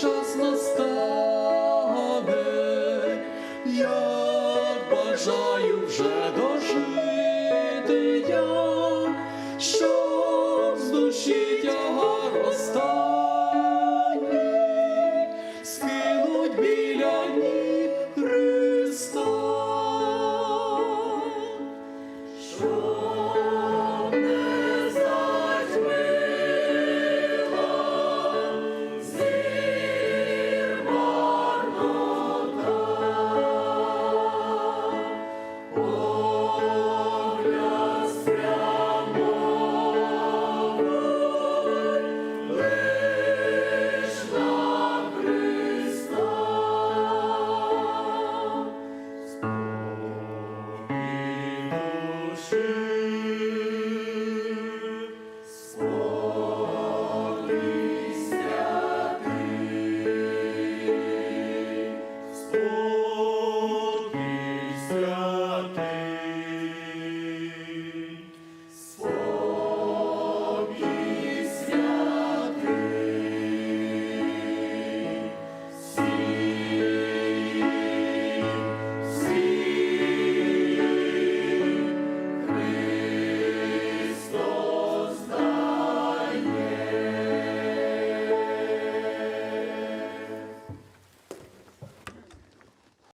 час настане, я бажаю вже дожити я. що